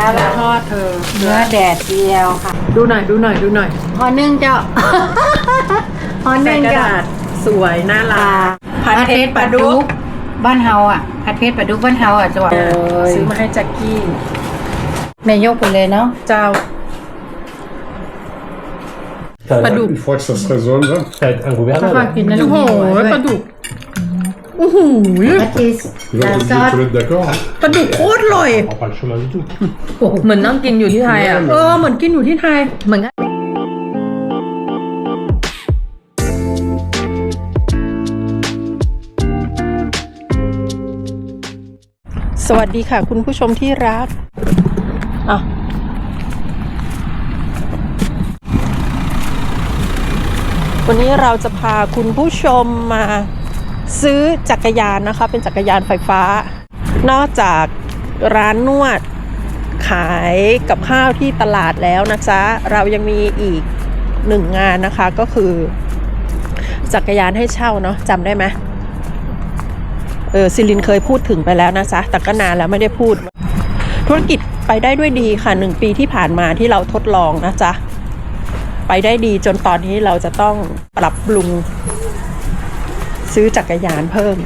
แล้วล่ะทอดเธอเนื้อแดดเดียวค่ะ ดูหน่อยดูหน่อยดูหน่อยพอนึ่งเจ้า พอใส่นึ่งกระเจ้าดาษสวยน่ารัอ่ากผัดเผ็ดปลาดุกบ้านเฮาอะผัดเผ็ดปลาดุกบ้านเฮาอะจังหวัดซื้อมาให้แจ็คกี้ แม่ยกไปเลยเนาะเจ้า Pas doux. Une fois que ça se résolve, hein. Peut-être un gouvernement. ค่อยๆกินนะลูโอ้กโหปลาดุก โอ้โหวัตติส il va ลา te ซอ dire ส que tu es d'accord. hein. ปลาดุกโคตรอร่อย On prend pas le chemin du tout. เหมือนนั่งกินอยู่ที่ไทยอะ เออ เหมือนกินอยู่ที่ไทย เหมือนกันสวัสดีค่ะ คุณผู้ชมที่รักอะวันนี้เราจะพาคุณผู้ชมมา ซื้อจักรยานนะคะ เป็นจักรยานไฟฟ้า นอกจากร้านนวดขายกับข้าวที่ตลาดแล้วนะจ๊ะ เรายังมีอีกหนึ่งงานนะคะก็คือ จักรยานให้เช่าเนาะจำได้ไหมเออซิลินเคยพูดถึงไปแล้วนะจ๊ะแต่ก็นานแล้วไม่ได้พูด ธุรกิจไปได้ด้วยดีค่ะหนึ่งปีที่ผ่านมาที่เราทดลองนะจ๊ะ ไปได้ดีจนตอนนี้เราจะต้องปรับปรุง ซื้อจักรยานเพิ่ม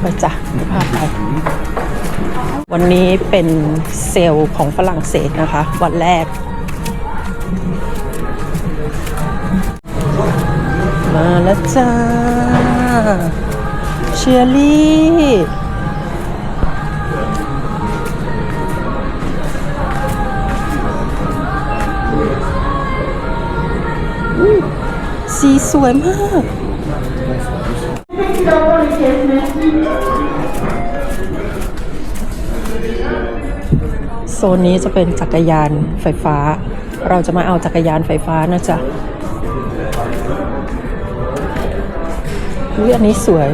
ไปจ้ะพาไป วันนี้เป็นเซลล์ของฝรั่งเศสนะคะ วันแรก มาแล้วจ้า เชียรี่ สีสวยมาก โซนนี้จะเป็นจักรยานไฟฟ้า เราจะมาเอาจักรยานไฟฟ้านะจ๊ะอุ้ยอันนี้สวย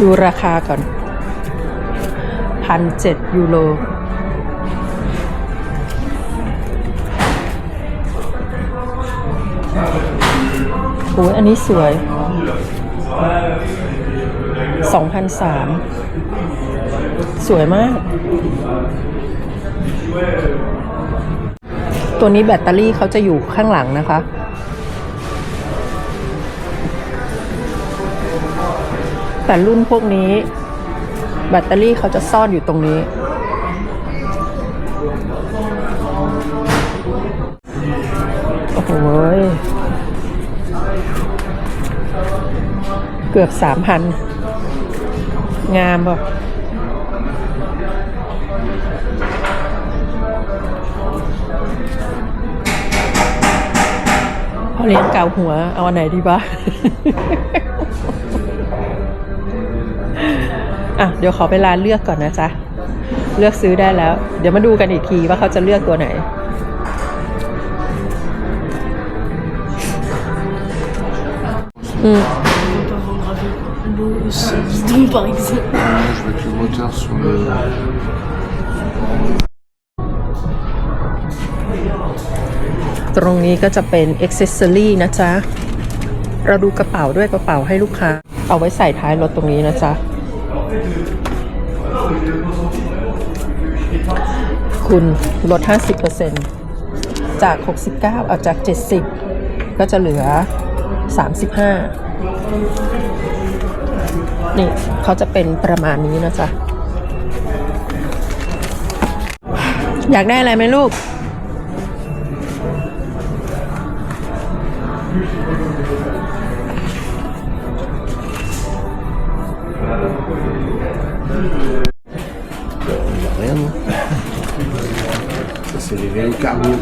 ดูราคาก่อนพันเจ็ดยูโรโอ้ยอันนี้สวยสองพันสามสวยมาก ตัวนี้แบตเตอรี่เขาจะอยู่ข้างหลังนะคะ แต่รุ่นพวกนี้ แบตเตอรี่เขาจะซ่อนอยู่ตรงนี้ โอ้โหเกือบสามพัน งามป่ะพอเลี้ยงเกาหัว เอาอันไหนดีบ้า อะเดี๋ยวขอเวลาเลือกก่อนนะจ๊ะ เลือกซื้อได้แล้ว เดี๋ยวมาดูกันอีกทีว่าเขาจะเลือกตัวไหน อืม bidon par exemple. Je vais mettre le moteur sur le. ตรงนี้ก็จะเป็น a อ c เซ s ซอรี่นะจ๊ะ เราดูกระเป๋าด้วยกระเป๋าให้ลูกค้า เอาไว้ใส่ท้ายรถตรงนี้นะจ๊ะ คุณลด 50%จาก 69 เอาจาก 70 ก็จะเหลือ 35 นี่เขาจะเป็นประมาณนี้นะจ๊ะ อยากได้อะไรไหมลูก Ça, c'est les vieilles cargos.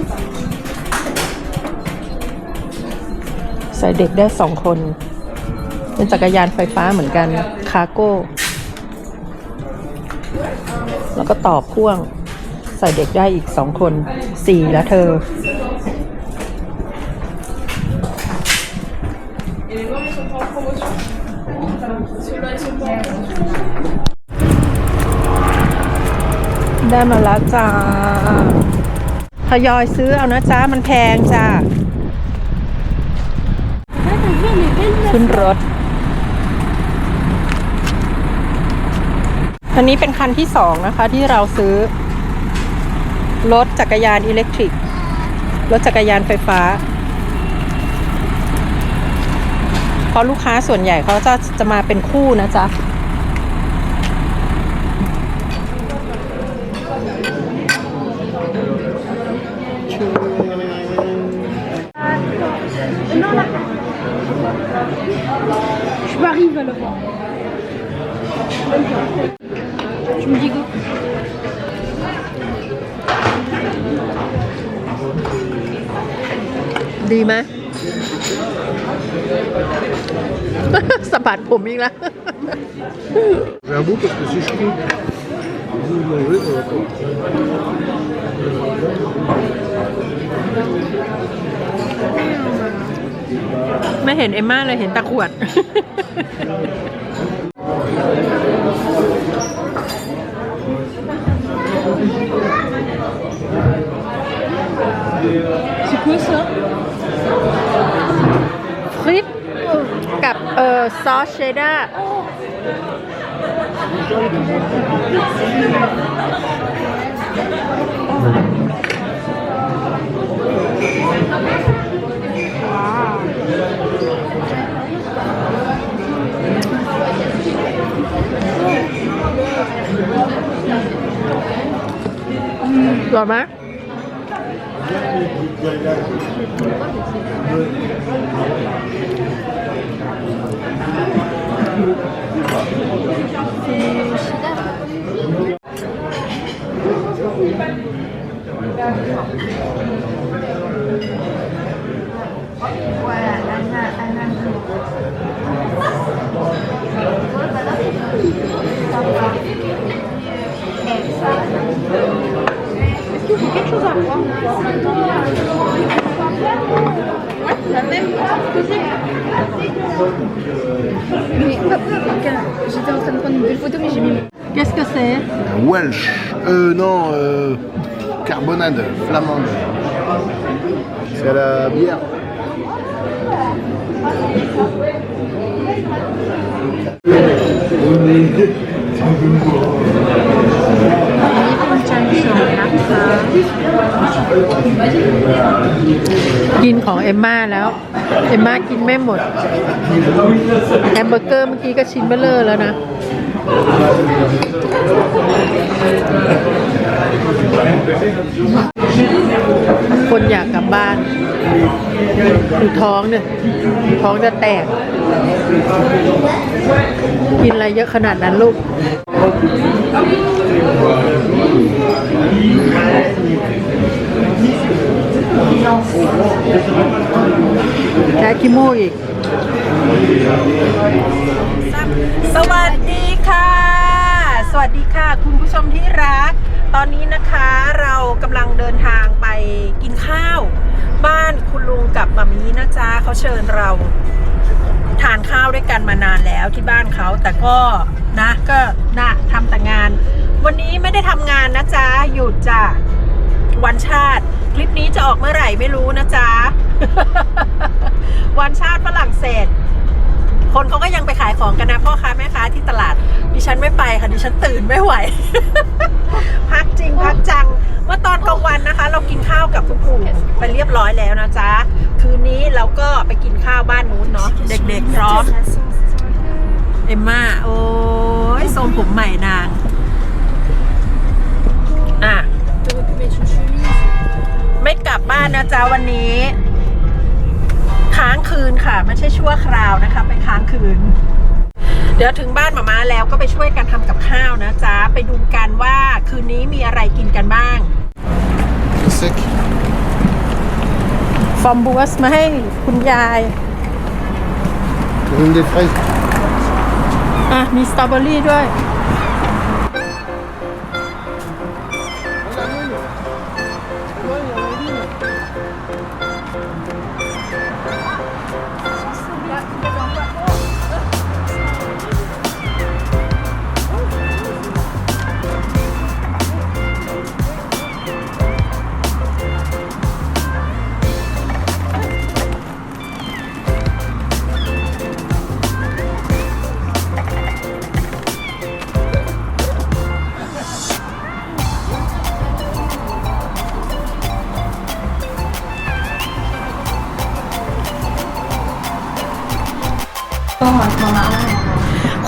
ใส่เด็กได้สองคน เป็นจักรยานไฟฟ้าเหมือนกัน คาโก้ แล้วก็ต่อพ่วง ใส่เด็กได้อีกสองคน สี่แล้วเธอ ได้มาแล้วจ้า ทยอยซื้อเอานะจ้ามันแพงจ้าขึ้นรถอันนี้เป็นคันที่สองนะคะที่เราซื้อ รถจักรยานอิเล็กทริก รถจักรยานไฟฟ้า เพราะลูกค้าส่วนใหญ่เขาจะจะมาเป็นคู่นะจ๊ะ Je m'arrive à le voir. Je me dis go. ดีไหมสะบัดผมอีกแล้ว J'ai un bout parce que si je coupe, vous le mangez, ça va pas. ไม่เห็นเอมม่าเลยเห็นตะขวด C'est quoi ça ฟริตกับ เอ่อ ซอสเชดดา ร์อร่อยไหม Mais j'étais en train de prendre une belle photo, mais j'ai mis. Qu'est-ce que c'est Welsh. Euh, non, euh, carbonade, flamande. C'est à la bière. กินของเอมม่าแล้ว เอมม่ากินไม่หมดแฮมเบอร์เกอร์เมื่อกี้ก็ชิ้นเบลเลอร์แล้วนะคนอยากกลับบ้าน ดูท้องเนี่ย ท้องจะแตก กินอะไรเยอะขนาดนั้นลูกแค่กิโมอีก สวัสดีค่ะ สวัสดีค่ะ คุณผู้ชมที่รัก ตอนนี้นะคะเรากำลังเดินทางไปกินข้าว บ้านคุณลุงกับมามีนะจ๊ะเขาเชิญเรา ทานข้าวด้วยกันมานานแล้วที่บ้านเขาแต่ก็นะก็นะทำแต่งาน วันนี้ไม่ได้ทำงานนะจ๊ะหยุดจ้ะวันชาติ คลิปนี้จะออกเมื่อไหร่ไม่รู้นะจ๊ะวันชาติฝรั่งเศส คนเขาก็ยังไปขายของกันนะพ่อค้าแม่ค้าที่ตลาด ดิฉันไม่ไปค่ะดิฉันตื่นไม่ไหว พักจริงพักจัง เมื่อตอนกลางวันนะคะ เรากินข้าวกับคุณปู่ไปเรียบร้อยแล้วนะจ๊ะ คืนนี้เราก็ไปกินข้าวบ้านนู้นเนาะเด็กๆพร้อม เอมม่าโอ้ยทรงผมใหม่นาง อะ ไม่กลับบ้านนะจ๊ะวันนี้ ค้างคืนค่ะไม่ใช่ชั่วคราวนะคะ ไปค้างคืนเดี๋ยวถึงบ้านมามาแล้วก็ไปช่วยกันทำกับข้าวนะจ๊ะ ไปดูกันว่าคืนนี้มีอะไรกินกันบ้าง Sec. ฟอมบัวสมาให้คุณยาย Une des fraises. อะ มีสตรอเบอรี่ด้วย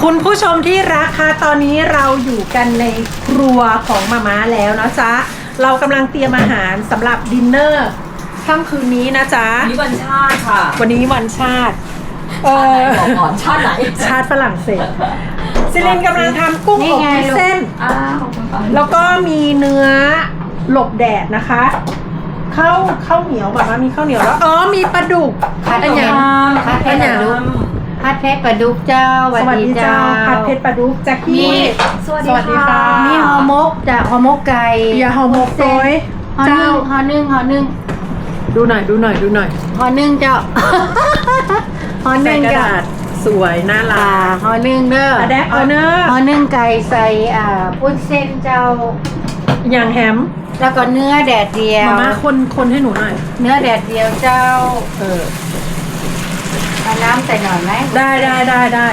คุณผู้ชมที่รักคะตอนนี้เราอยู่กันในครัวของมาม่าแล้วนะจ๊ะ เรากำลังเตรียมอาหารสำหรับดินเนอร์ค่ำคืนนี้นะจ๊ะนี่วันชาติค่ะวันนี้วันชาติ เออบอกก่อนชาติไหนชาติฝรั่งเศสซิลินกำลังทำกุ้งนี่อบไงวุ้นเส้นอ้าวขอบคุณค่ะแล้วก็มีเนื้อหลบแดดนะคะข้าวข้าวเหนียวแบบว่ามีข้าวเหนียวแล้วอ๋อมีปลาดุกผัดอันอย่างผัดเพชรปลา ดุกผัดเพชรปลาดุกเจ้าสวัสดีเจ้าผัดเผ็ดปลาดุกแจ็คกี้ สวัสดีค่ะ มีห่อหมกจ้ะห่อหมกไก่อย่าห่อหมกโดยห่อหนึ่งห่อหนึ่งห่อหนึ่งดูหน่อยดูหน่อยดูหน่อยห่อหนึ่งเจ้าห่อหใส่นึ่งกระเจ้าดาษสวยน่ารัอ่าก ห่อหนึ่งเด้ออะแดปเอาเนอะ ห่อหนึ่งไก่ใส่อ่าปุ้นเส้นเจ้า อย่างแฮมแล้วก็เนื้อแดดเดียว มาม่าคนคนให้หนูหน่อย เนื้อแดดเดียวเจ้า เออ เอาน้ำใส่หน่อยไหมได้ได้ได้ได้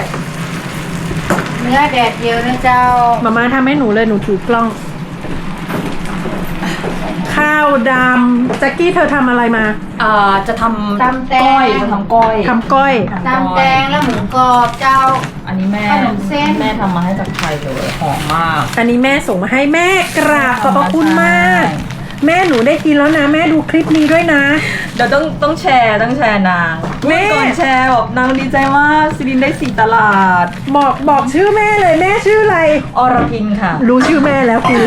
เนื้อแดดเดียวนะเจ้ามาม่าทำให้หนูเลยหนูถือกล้อง ข้าวดำแจ็คกี้เธอทำอะไรมาอ่าจะทำตำแตงก้อยจะทำก้อยทำก้อย ตำแตงแล้วหมูกรอบเจ้า อันนี้แม่ขนมเส้น แม่ทำมาให้จากไทยเลยหอมมากอันนี้แม่ส่งมาให้แม่กราบขอบพระคุณมาก แม่หนูได้กินแล้วนะ แม่ดูคลิปนี้ด้วยนะ เดี๋ยวต้องต้องแชร์ต้องแชร์นางแม่ก่อนแชร์แบบนางดีใจมากซิลินได้สี่ตลาด บอกบอกชื่อแม่เลยแม่ชื่ออะไร อรพินค่ะ รู้ชื่อแม่แล้วกู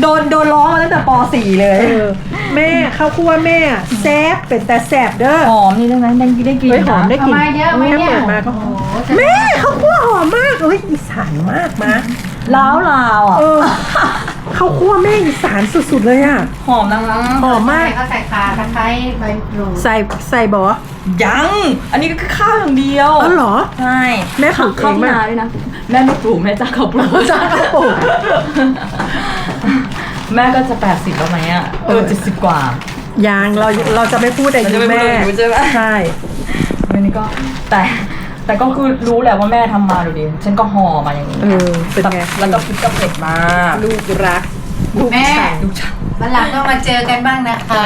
โดนโดนร้องมาตั้งแต่ป .4 เลย เออแม่ข้าวคั่วแม่แซบเป็นแต่แซบเด้อ หอมนี่ได้ไหมได้กินได้กินเฮ้ยหอมได้กลิ่นเอามาเยอะไหมเนี่ยเปิดมาก็ โอ้โหแม่ข้าวคั่วหอมมากเอ้ยอีสานมากมา ล้าวลาวอะเออข้าวคั่วแม่อีสานสุดๆเลยอะ หอมนะคะหอมมาก เขาใส่ขาตะไคร้ใบมะกรูดใส่ใส่บอยัง อันนี้ก็คือข้าวอย่างเดียวอ๋อเหรอ ใช่แม่ปลูกเองข้าวที่ปะนาด้วยนะ แม่ไม่ปลูกแม่จ้างเขาปลูกจ้างเขาปลูกแม่ก็จะ80แล้วไหมอะเออเจ็ดสิบกว่า ยังเราเราจะไม่พูดอายุเราจะไม่แม่พูดอายุใช่ไหม ใช่อันนี้ก็แต่ แต่ก็คือรู้แหละว่าแม่ทำมาดูดิฉันก็ห่อมาอย่างนี้เออเป็นไง แล้วก็พริกกระเผ็ดมากลูกรักลูกแม่ชายดูฉันวันหลังก็มาเจอกันบ้างนะคะ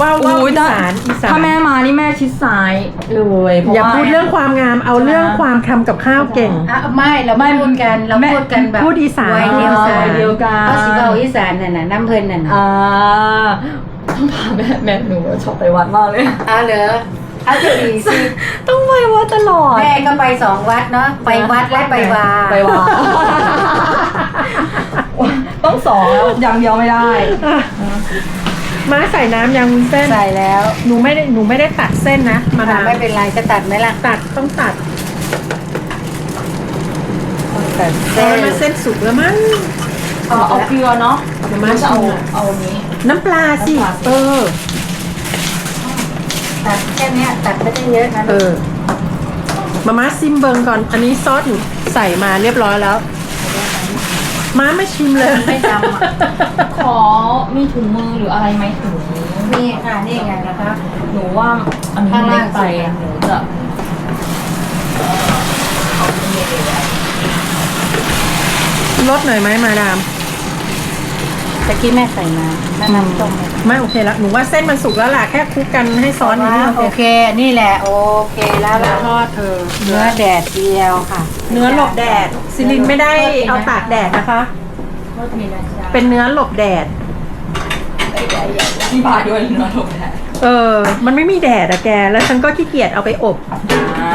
ว้าวว้าวอุ๊ยอีถ้าสานอีสานถ้าแม่มานี่แม่ชิดซ้ายเลยเพราะอย่าว่า พูดเรื่องความงามเอาเรื่องความทำกับข้าวเก่ง อะไม่เราไม่พูดกันเราแม่พูดกันแบบพูดอีสาน วัยเดียวกันวัยเดียวกันเพราะสิเบาอีสานน่ะนะน้ำเพลินน่ะนะอ่าต้องพาแม่แม่หนูชอบไปวัดมากเลยเอาเหรอ เอาจะดีสิต้องไปวัดตลอด แม่ก็ไปสองวัดเนาะไปวัดและไปวาไปวัดต้องสองแล้วอย่างเดียวไม่ได้อะม้าใส่น้ำยังวุ้นเส้นใส่แล้วหนูไม่ได้หนูไม่ได้ตัดเส้นนะมาดามไม่เป็นไรจะตัดไหมล่ะตัดต้องตัดตัดเส้เส้นนมาเส้นสุกแล้วมั้งเอาเอาเกลือเนาะเดี๋ยวมาจะเอาชิมหน่อยเอาอันนี้ น้ำปลาสิน้ำปลาสิเออ ตัดแค่เนี้ยตัดไม่ได้เยอะนะเออมาม่าซิมเบิงก่อน อันนี้ซอสหนูใส่มาเรียบร้อยแล้ว ม้าไม่ชิมเลย ไม่ดำอะขอมีถุงมือหรืออะไรไหมถุงนี่ค่ะนี่ไงนะคะ หนูว่าอันนี้ข้างเล็ล่ากงไปสุดอะ หนูจะเอ่อเอาอันนี้เลยอะลดหน่อยไหมมาดาม ตะกี้แม่ใส่มาแล้วน้ำต้มไม่โอเคแล้วหนูว่าเส้นมันสุกแล้วล่ะแค่คลุกกันให้ซอสนิดนึงโอเค นี่แหละโอเคแล้วแล้ล่ะวทอดเธอเนื้อแดดเดียวค่ะ เนื้อหลบแดดซิลินไม่ได้เอาตากแดดนะคะโทษทีนะจ๊ะเป็นเนื้อหลบแดดที่บายด้วยเนื้อถูกแท้เออ มันไม่มีแดดอะแก แล้วฉันก็ขี้เกียจเอาไปอบ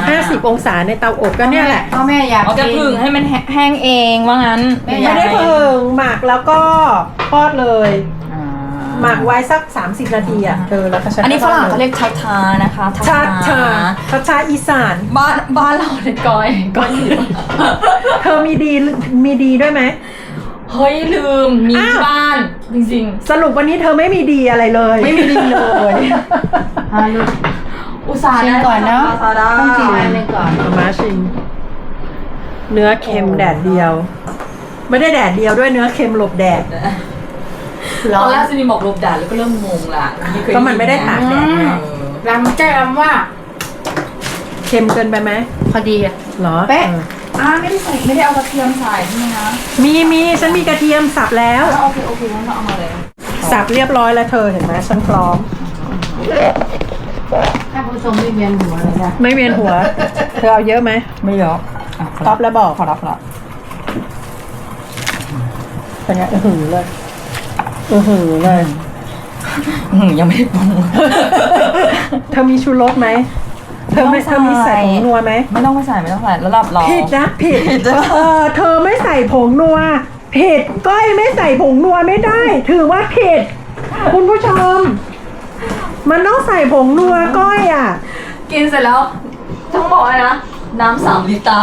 50 องศาในเตาอบก็เนี่ยแหละ พ่อแม่อยากเอาจะกินผึ่งให้มันแห้งเองว่างั้นไม่ไม่ได้เพิ่งหมักแล้วก็ทอดเลย อ่าหมักไว้สัก 30 นาทีอะเออแล้วก็ฉันอันนี้ฝรั่งเขาเรีเรียกชาชานะคะชาชาชาชาอีสาน บ้านบ้านเราเนี่ยก้อยก้อยหิวเธอมีดีมีดีด้วยไหม เฮ้ยลืมมีอ้าวที่บ้าน จริงสรุปวันนี้เธอไม่มีดีอะไรเลยไม่มีดีเลยอ่าลูกๆ อุตส่าห์ชิมก่อนเนาะซาดาต้องชิมอันหนึงก่อนเอามาชิม เนื้อเค็มแดดเดียว ไม่ได้แดดเดียวด้วยเนื้อเค็มหลบแดด ตอนแรกซินีบอกลบด่าแล้วก็เริ่มงงละเคยก็มันไม่ได้ตากแดดไง เออลำใจลำว่า เค็มเกินไปไหมพอดีอะเหรอเป๊ะ อออ่าไม่ได้ใส่ไม่ได้เอากระเทียมใส่ใช่ไหมคะมีมีฉันมีกระเทียมสับแล้วอ่าโอเคโอเคงั้นเราเอามาเลยสับเรียบร้อยแล้วเธอเห็นไหมฉันพร้อม ถ้าผู้ผู้ชมไม่เวียนหัวเลยนะไม่เวียนหัว เธอเอาเยอะไหมไม่เยอะอะท็อปแล้วบอกขอรับละเป็นไงเออหือเลยเออหือเลย อืมยังไม่ได้ปรุง เธอมีชูรสไหมเธอไม่ไม่เธต้องใส่อมีใส่ผงนัวไหมไม่ต้องไปใส่ไม่ต้องใส่แล้วหลับรอ ผิดนะผิดเออเธอไม่ใส่ผงนัวผิดก้อยไม่ใส่ผงนัวไม่ได้ ถือว่าผิด คุณผู้ชม มันต้องใส่ผงนัวก้อยอะ กินเสร็จแล้วต้องบอกเลยนะ น้ำสามลิตร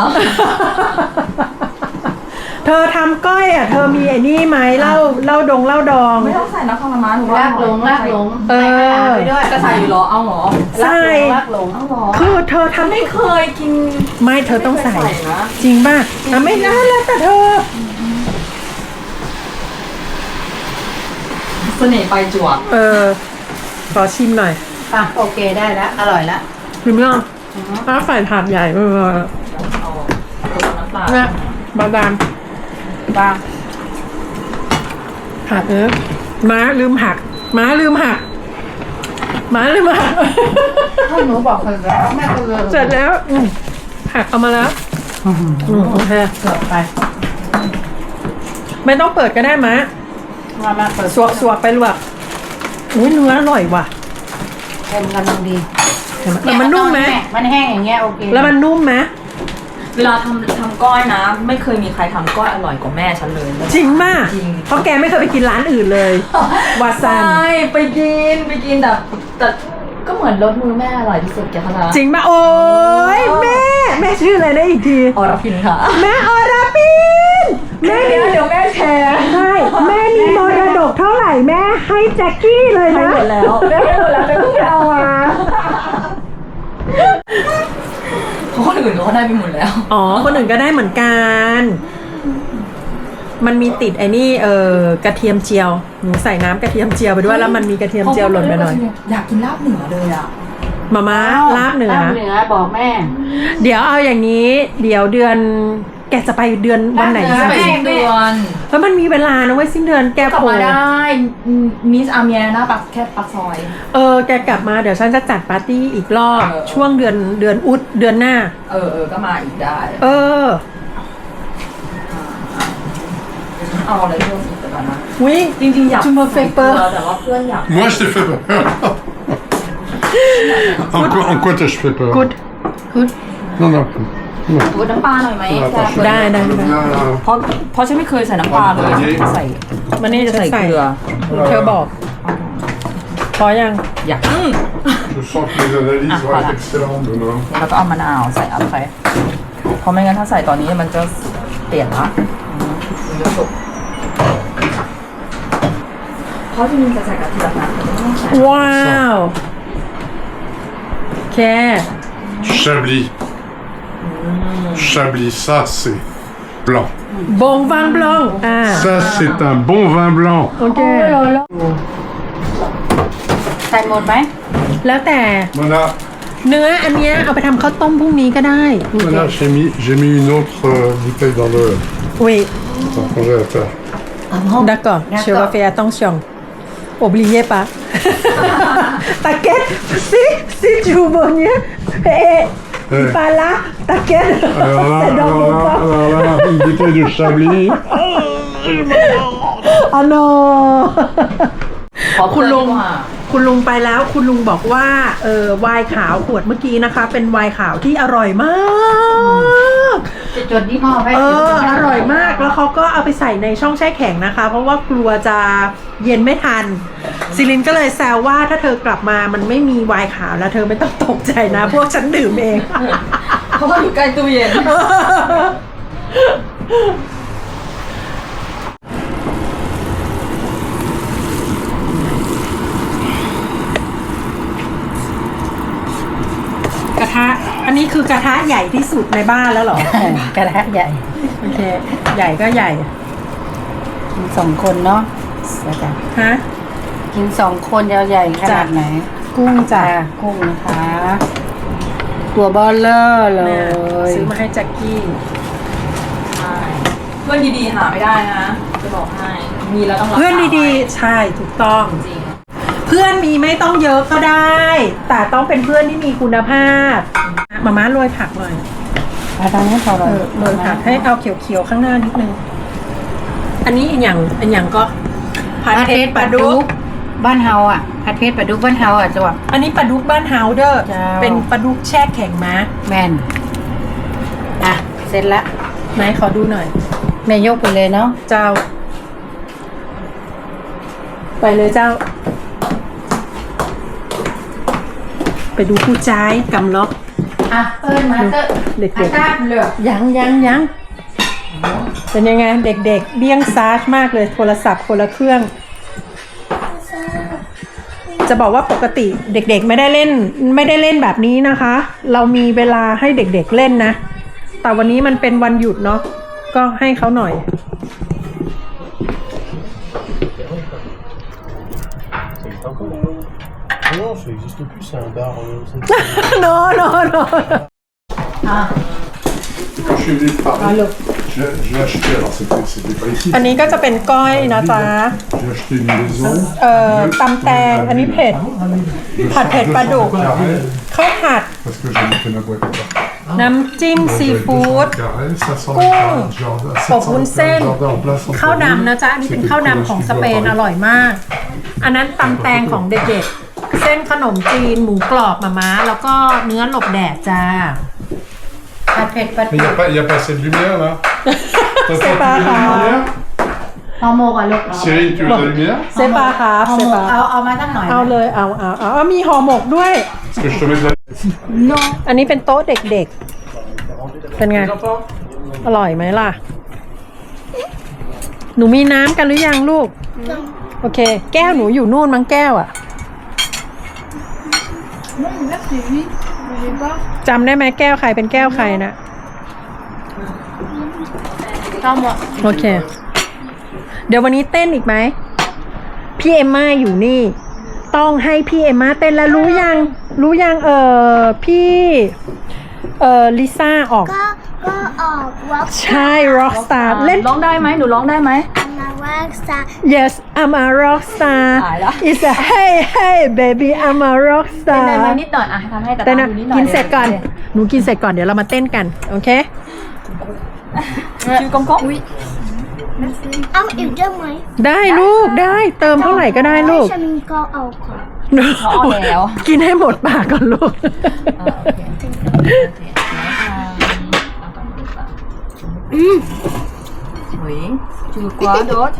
เธอทำก้อยอะ เธอมีไอ้นี่ไหมเหล้าเหล้าดงเหล้าดอง ไม่ต้องใส่นะคารามาหนูว่าลากหลงลากหลงเออใส่กระดาษไปด้วย จะใส่อยู่เหรอ เอาเหรอใส่ลากหลงเอาเหรอคือเธอทำไม่เคยกินไม่เธอต้องใส่ไม่เคยใส่นะจริงป่ะอะไม่ได้แล้วแต่เธอ เสน่ห์ไปจวบเออ ขอชิมหน่อยอะโอเคได้แล้วอร่อยแล้วชิมยังถ้าใส่ถาดใหญ่เออเอาน้ำปลาเนี่ยบาดามวางหักเออม้าลืมหัก ม้าลืมหัก ม้าลืมหักถ้าหนูบอกคนแล้วแม่ก็เลยเสร็จแล้วอืมหักเอามาแล้วอืมโอเคเกือบไป ไม่ต้องเปิดก็ได้มะมามาเปิดสวกสวกไปลวก อุ้ยเนื้ออร่อยว่ะเต็มกำลังดีเห็นไหมแล้วมันนุ่มไหมมันแห้งอย่างเงี้ยโอเคแล้วมันนุ่มไหมเวลาทำทำก้อยนะ ไม่เคยมีใครทำก้อยอร่อยกว่าแม่ฉันเลยจริงป่ะจริงเพราะแกไม่เคยไปกินร้านอื่นเลยวาซันใช่ไปกินไปกินแต่แต่ก็เหมือนรสมือแม่อร่อยที่สุดแกคะนะจริงป่ะโอ้ยแม่ แม่ชื่ออะไรนะอีกทีอรพินค่ะ แม่อรปินแม่เดี๋ยวเดี๋ยวแม่แชร์ใช่แม่มีมรดก เท่าไหร่แม่ให้แจ็คกี้เลยให้นะหมดแล้วแม่ให้หมดแล้วแม่เพิ่งเอามาเพราะคนอื่นเขาได้ไปหมดแล้ว อ๋อ คนอื่นก็ได้เหมือนกัน มันมีติดไอ้นี่เออกระเทียมเจียว หนูใส่น้ำกระเทียมเจียวไปด้วยแล้วมันมีกระเทียมเจียวหล่นไปหน่อย อยากกินลาบเหนือเลยอะมาม่าลาบเหนือลาบเหนือบอกแม่ เดี๋ยวเอาอย่างนี้ เดี๋ยวเดือน แกจะไปเดือนวันไหนลาบเหนือสักไปสิ้นเดือน เพราะมันมีเวลานะเว้ยสิ้นเดือนแกกลับโผล่มาได้มิสอาเมียหน้าปักแค่ปักซอย เออแกกลับมาเดี๋ยวฉันจะจัดปาร์ตี้อีกรอบ เออ ช่วงเดือนเดือนอุดเดือนหน้า เออเออก็มาอีกได้เออเอาอะไรเพิ่มอีกแต่ก่อนนะวิจริงๆอยากจูมาเฟเปอร์ แต่ว่าเพื่อนอยาก Moi, je t'ai fait peur. en, quoi, en quoi t'as-je fait peur กุดกุด Non, non. Non. กดน้ำปลาหน่อยไหม Ah, pas ได้ได้ได้ Bien, là. เพราะเพราะฉันไม่เคยใส่น้ำปลาเลยใส่มันนี่จะใส่ใส่เกลือเธอบอก พอยังอยากอืม Je sens que les analyses Ah, vont voilà. être excellentes demain. แล้วก็เอามะนาวใส่เอาไปเพราะไม่งั้นถ้าใส่ตอนนี้มันจะเปลี่ยนละอืมมันจะสุกเพราะจริงๆจะใส่กะทิแบบนั้นแต่ไม่ต้องใส่ว้าว แค่ Chablis. Chablis, ça c'est blanc. บงฟังบลอง อ่า Ça c'est un bon vin blanc. โอเค ใส่หมดไหม Voilà, แล้วแต่ voilà, เนื้ออันเนี้ยเอาไปทำข้าวต้มพรุ่งนี้ก็ได้ voilà j'ai mis, j'ai mis une autre euh, bouteille dans le Oui, dans le congélateur. d'accord. Je vais faire attention. Oubliez pas. T'inquiète, si, si tu veux venir, et Ouais. pas là, t'inquiète. Alors là, C'est dans alors mon là, corps. alors là, une bouteille de Chablis. Oh non ขอคุเพื่อนณลุงดีกว่าคุณลุงไปแล้ว คุณลุงบอกว่าเออไวน์ขาวขวดเมื่อกี้นะคะ เป็นไวน์ขาวที่อร่อยมาก จะจดยี่ห้อไว้เอออ ร่อยมากแล้วเขาก็เอาไปใส่ในช่องแช่แข็งนะคะ เพราะว่ากลัวจะเย็นไม่ทันซิลินก็เลยแซวว่าถ้าเธอกลับมามันไม่มีไวน์ขาวแล้วเธอไม่ต้องตกใจนะ พวกฉันดื่มเองเพราะว่าอยู่ใกล้ตู้เย็น กระ ทะ อันนี้คือกระทะใหญ่ที่สุดในบ้านแล้วเหรอ กระทะใหญ่ โอเค ใหญ่ก็ใหญ่ กินสองคนเนาะเดี๋ยวจ้ะฮะ กินสองคนยาวใหญ่ขนาดไหน กุ้งจ้ะจ้ากุ้งนะคะ ตัวเบอลเลอร์เลเนี่ยยซื้อมาให้แจ็คกี้ใช่เพื่อนดีๆหาไม่ได้นะ จะบอกให้ มีแล้วต้องรักษาเพื่อนดีๆ ใช่ ถูกต้องจริง เพื่อนมีไม่ต้องเยอะก็ได้ แต่ต้องเป็นเพื่อนที่มีคุณภาพมาม่าโรยผักหน่อยอาตอนนี้พอเอเราอโรยผักให้เอาเขียวๆข้างหน้านิดนึง อันนี้อันอย่างอันอย่างก็ผัดผัดเผ็เพดชรปปลาลาดุดุกกบ้านเฮาอะผัดเพชรปลาดุกบ้านเฮาอะจ้ะอันนี้ปลาดุกบ้านเฮาเด้อเจ้าเป็นปลาดุกแช่แข็งมาแมนอะเสร็จละไหนขอดูหน่อยแม่ยกไปเลยเนาะเจ้า ไปเลยเจ้า ไปดูผู้ชายกำล็อก อะเอิ้นมาเตอะเด็กๆ อาตาเหลือกยังยังยังเป็นยังไงเด็กๆเบี้ยงซาร์จมากเลยโทรศัพท์คนละเครื่อง จะบอกว่าปกติเด็กๆไม่ได้เล่นไม่ได้เล่นแบบนี้นะคะ เรามีเวลาให้เด็กๆเล่นนะ แต่วันนี้มันเป็นวันหยุดเนาะก็ให้เขาหน่อย Non, ça n'existe plus, c'est un bar. euh, โนโนโน Quand je suis venu de Paris, j'ai j'ai acheté, alors c'était c'était pas ici, อันนี้ก็จะเป็นก้อยนะจ๊ะ j'ai acheté une maison. เอ่อตำแตง อันนี้เผ็ด de Pas de pète, pas d'eau. carrés, ข้าวผัด parce que j'ai monté ma boîte à part. น้ำจิ้ม ซีฟู้ด Carré, 500 Con. mètres de jardin, อบวุ้น700 mètres เส้น de jardin en plein centre. ข้าวดำนะจ๊ะ อันนี้เป็นข้าวดำของสเปนอร่อยมาก อันนั้นตำแตงของเด็กๆ เส้นขนมจีน หมูกรอบมาม้า แล้วก็เนื้อหลบแดดจ้าผัดเผ็ดปลา Mais il ดุ n'y ก a, pas- y a pas assez de lumière là T'as C'est senti pas la grave. lumière ห่อหมกอะลูก Cyril, tu veux de la lumière เซปาครับห่อเซหมปากเอาเอามาตั้งหน่อยเอาเลยเอาเอาเอาเอามีห่อหมกด้วย Est-ce que je te mets de la อันนี้เป็นโต๊ะเด็กๆ เป็นไง อร่อยไหมล่ะ หนูมีน้ำกันหรือยังลูก โอเค แก้วหนูอยู่นู่นมั้งแก้วอะ จำได้ไหมแก้วใครเป็นแก้วใครนะ Pas moi. โอเค เดี๋ยววันนี้เต้นอีกไหม พี่เอมมาอยู่นี่ ต้องให้พี่เอมมาเต้นแล้วรู้ยัง รู้ยังเออพี่ เออลิซ่าออก ก็ก็ออกวอล์กใช่ rockstar เล่นร้องได้ไหมหนูร้องได้ไหม มาว่าซา Yes I'm a rockstar ตายละ It's a hey hey baby I'm a เต้น rockstar ได้ไหมนิดหน่อยอะทำให้แต่เต้นตานะมดูนิดหน่อยกินเสร็จก่อน หนูกินเสร็จก่อนเดี๋ยวเรามาเต้นกัน โอเคชื่อกงกง เอาอีกได้ไหมได้ลูกได้เติมเท่าไหร่ก็ได้ลูก ฉันก็เอาก่อนเขาเอาแล้ว กินให้หมดปากก่อนลูก Oui. Tu veux quoi d'autre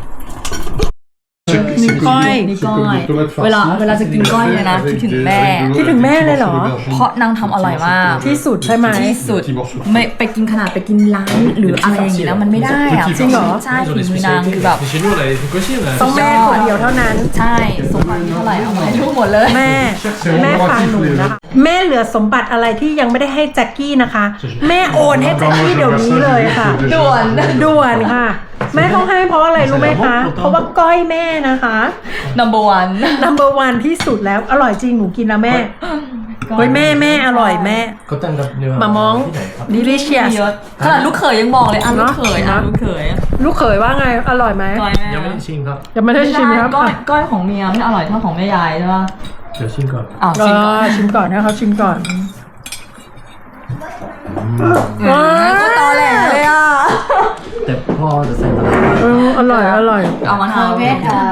C'est Ni c'est coi. comme- Ni c'est comme coi. des tomates farcies. เวลาเวลาจะกินก้อยเนี่ยนะ Avec คิดถึง des- แม่ avec de- คิดถึงแม่เลยเหรอ des petits morceaux เพราะนางทำอร่อยมาก ที่สุดใช่ไหม ที่สุด Petits morceaux. ไม่ไปกินขนาดไปกินร้านหรืออะไรอย่างนี้แล้วมันไม่ได้อะจริงเหรอ ใช่ฝีมือนางคือแบบ Mais chez nous, on avait fait aussi, on a ต้องแม่คนเดียวเท่านั้น ใช่สมบัติเท่าไหร่เอามาให้ลูกหมดเลย แม่ แม่ฟังหนูนะคะ แม่เหลือสมบัติอะไรที่ยังไม่ได้ให้แจ็คกี้นะคะ แม่โอนให้แจ็คกี้เดี๋ยวนี้เลยค่ะด่วนด่วนค่ะแม่ต้องให้เพราะอะไรรู้ไหมคะ เพราะว่าก้อยแม่นะคะ number one number one ที่สุดแล้ว อร่อยจริงหนูกินแล้วแม่เฮ้ยแม่แม่อร่อยแม่เขาตั้งกับเนื้อมามองที่ไหนครับ delicious เยอะขนาดลูกเขยยังบอกเลยอะลูกเขยอะเนอะลูกเขยลูกเขยว่าไงอร่อยไหมก้อยแม่ยังไม่ได้ชิมครับยังไม่ได้ชิมครับก้อยก้อยของเมียไม่อร่อยเท่าของแม่ยายใช่ป่ะเดี๋ยวชิมก่อนอ้าวเอชิมก่อนอชิมก่อนให้เขาชิมก่อน แต่พ่อจะใส่อะไรเอออร่อย อร่อย เอามาเคอร์ทำเวสอ่า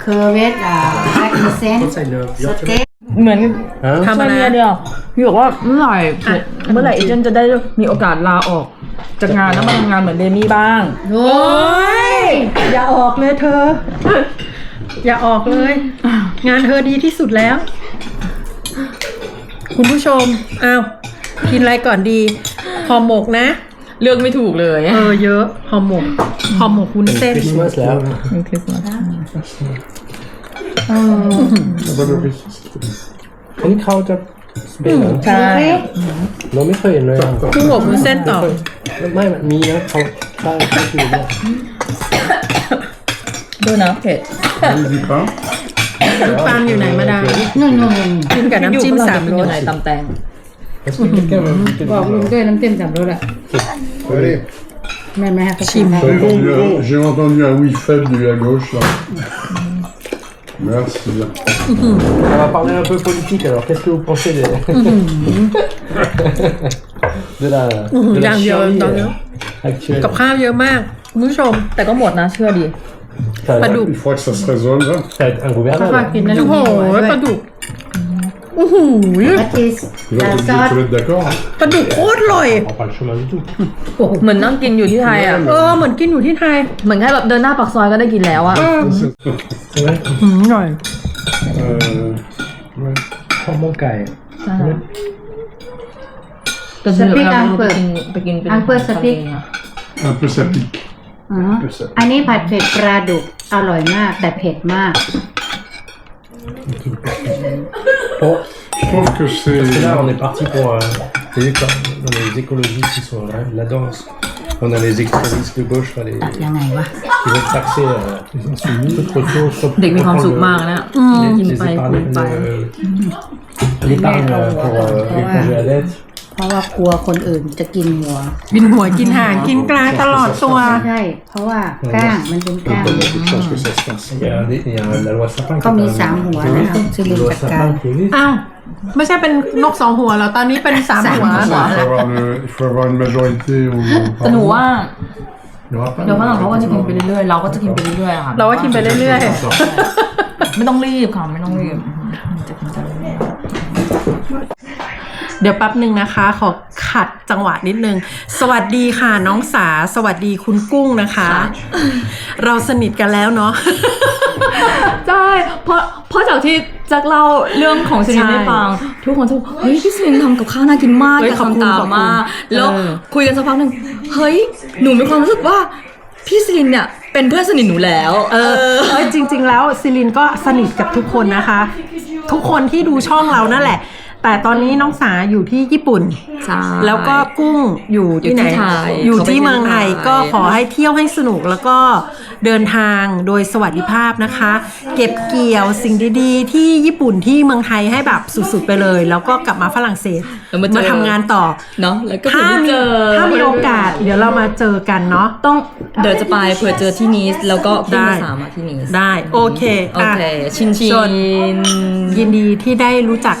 เคอร์เวสอ่าแบ็กเซนเขาใส่เนื้อเยสอะใช่ไหมเต็กเหมือนฮะทำอะไรใช่เดียวพี่บอกว่าเมื่อไหร่เมื่อไหร่เอเจนต์จะได้มีโอกาสลาออก จากงานแล้วมาทำงานเหมือนเดมี่บ้าง โอ้ยอย่าออกเลยเธอ อย่าออกเลย งานเธอดีที่สุดแล้ว คุณผู้ชมอ้าวกินอะไรก่อนดีห่อหมกนะ เลือกไม่ถูกเลยเออเยอะห่อหมกห่อหมกวุ้นเส้นคริสต์มาสแล้วคริสต์มาส Ah bah, le riz, c'est trop bon. อันนี้เขาจะสเปนเหรอใช่เราไม่เคยเห็นเลยอะกุ้งอบวุ้นเส้นต่อไม่มันมีนะเขาได้เขาคือเนี่ย ดูนะเผ็ด Avec du pain. น้ำปาล์มอยู่ไหนมาดามนู่นนู่นนู่นกินกับน้ำจิ้มสามรสยังไงตำแตง Est-ce que quelqu'un va goûter บอกลุง du ด้วยน้ำเต็มสามรสอะ Allez, แม่แม่ให้เขา ชิม ให้ j'ai entendu, un- j'ai entendu un oui faible de à gauche là. Merci bien. On va parler un peu politique alors. Qu'est-ce que vous pensez des... de la, de la Bien, bien, Syrie, bien, euh, bien. actuelle กับข้าวเยอะมากคุณผู้ชม แต่ก็หมดนะเชื่อดิ Ça va Pas être- d'eau. Il faudra que ça se résolve. hein. Ça va être ingouvernable. ฝากกินนะ โอ้โห ด้วย ปลาดุก โอ้โหปลาทิส Les ลา autres ซอส vous êtes d'accord hein ปลาดุกโคตรอร่อย On prend pas le chemin du tout. เหมือนนั่งกินอยู่ที่ไทยอะ เออเหมือนกินอยู่ที่ไทยเหมือนแค่แบบเดินหน้าปากซอยก็ได้กินแล้วอะ C'est vrai อืมอร่อย Euh, ouais. Oh mon caille. ใช่แต่จริงๆเราไปกินไปกินเป็นอังเปิดสติ๊ก Un peu ça pique. อ๋อ Un peu ça. อันนี้ผัดเผ็ดปลาดุกอร่อยมากแต่เผ็ดมาก Bon, Je trouve que c'est. parce que là, on est parti pour euh, les, éco- dans les écologistes qui sont là, là-dedans. On a les extrémistes de gauche, là, les, ยังไงวะ qui veulent taxer euh, les insoumis. D'autres choses, soit เด็กมีความสุข prendre มากนะ les, กิน les ไปคุย épargnes, ไป euh, l'épargne euh, pour euh, éponger la dette. เพราะว่ากลัวคนอื่นจะกินหัวกินหัวกินหางกินกลางตลอดตัว ใช่เพราะว่าก้างมันเป็นก้าง Il y a beaucoup de chances que ça se fasse. Il y a, des- il y a la loi Sapin qui ก็มี est สามหัวนะซิลิน la loi จัดการ Sapin qui existe. อ้าวไม่ใช่เป็นนกสองหัวแล้วตอนนี้เป็นสามหัว Ça, il, faut avoir le- il faut avoir une majorité au. แต่หนูว่า Il y aura pas เดี๋ยวฝรั่งเขาก็จะกินไป de- เรื่อยๆ เราก็จะกินไปเรื่อยๆอะค่ะเราก็กินไปเรื่อยไม่ต้องรีบค่ะ ไม่ต้องรีบจะกินจะเรื่อยๆ เดี๋ยวแป๊บหนึ่งนะคะ ขอขัดจังหวะนิดนึง สวัสดีค่ะน้องสา สวัสดีคุณกุ้งนะคะ เราสนิทกันแล้วเนาะ ใช่เพราะเพราะจากที่แจ็คเล่าเรื่องของซิลินให้ฟัง ทุกคนจะบอกเฮ้ยพี่ซิลินทำกับข้าวน่ากินมากเฮ้ยอยากขอบคุณทำตามขอบคุณมากแล้วเออคุยกันสักพักหนึ่งเฮ้ยหนูมีความรู้สึกว่าพี่ซิลินเนี่ยเป็นเพื่อนสนิทหนูแล้ว เออเอ้ยจริง ๆ แล้วซิลินก็สนิทกับทุกคนนะคะ ทุกคนที่ดูช่องเรานั่นแหละ แต่ตอนนี้น้องสาอยู่ที่ญี่ปุ่น ใช่ แล้วก็กุ้งอยู่ที่ไหน อยู่ที่ไทยอยู่ที่เขาไปเมืองไทยที่ไทย ก็ขอให้เที่ยวให้สนุกแล้วก็เดินทางโดยสวัสดิภาพนะคะ เก็บเกี่ยวสิ่งดีๆ ที่ญี่ปุ่นที่เมืองไทยให้แบบสุดๆไปเลย แล้วก็กลับมาฝรั่งเศสแล้ว มาเจอมาทำงานต่อเนาะแล้วก็ถ้าเผื่อมีเจอถ้ามีโอกาส เดี๋ยวเรามาเจอกันเนาะต้องเดี๋ยวจะไปเผื่อเจอที่นีสแล้วก็ขึ้นได้มาสามมาที่นีสได้โอเคโออะเคชินชิชนนยินดีที่ได้รู้จัก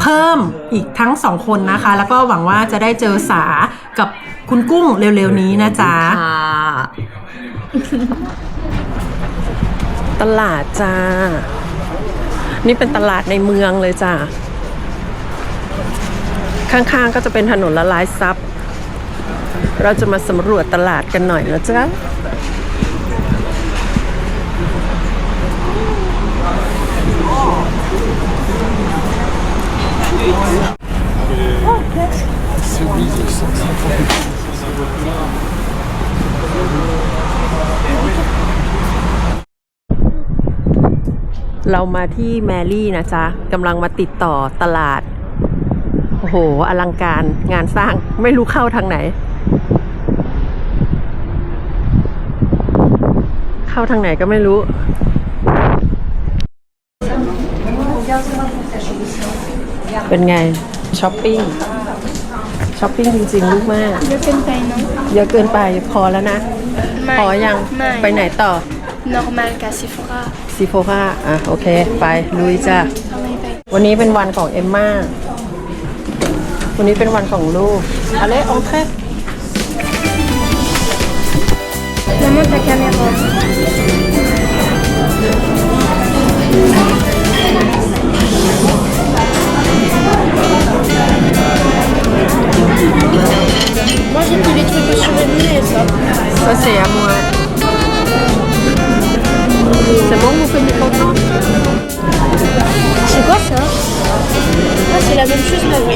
เพิ่มอีกทั้งสองคนนะคะ แล้วก็หวังว่าจะได้เจอสากับคุณกุ้งเร็วๆนี้นะจ๊ะค่ะตลาดจ้า นี่เป็นตลาดในเมืองเลยจ้า ข้างๆ ก็จะเป็นถนนละลายซับเราจะมาสำรวจตลาดกันหน่อยนะจ๊ะเรามาที่แมรี่นะจ๊ะกำลังมาติดต่อตลาด อ้โห อลังการงานสร้างไม่รู้เข้าทางไหน เข้าทางไหนก็ไม่รู้ เป็นไงช้อปปิ้งช้อปปิ้งจริงๆ ลูกแม่เยอะเกินไปเนาะเยอะเกินไปพอแล้วนะไม่พอยังไม่ไปไหนต่อ normal กับ Sephora ซีโฟห้าอะ โอเค ไป ลุยจ้ะทำไมไปวันนี้เป็นวันของเอมม่า วันนี้เป็นวันของลูกอะไรโอเค Maman ta caméra Moi j'ai tous les trucs de souvenirs et ça. Ça, c'est à moi. C'est bon, vous faites des photos C'est quoi ça Ah c'est la même chose mais oui.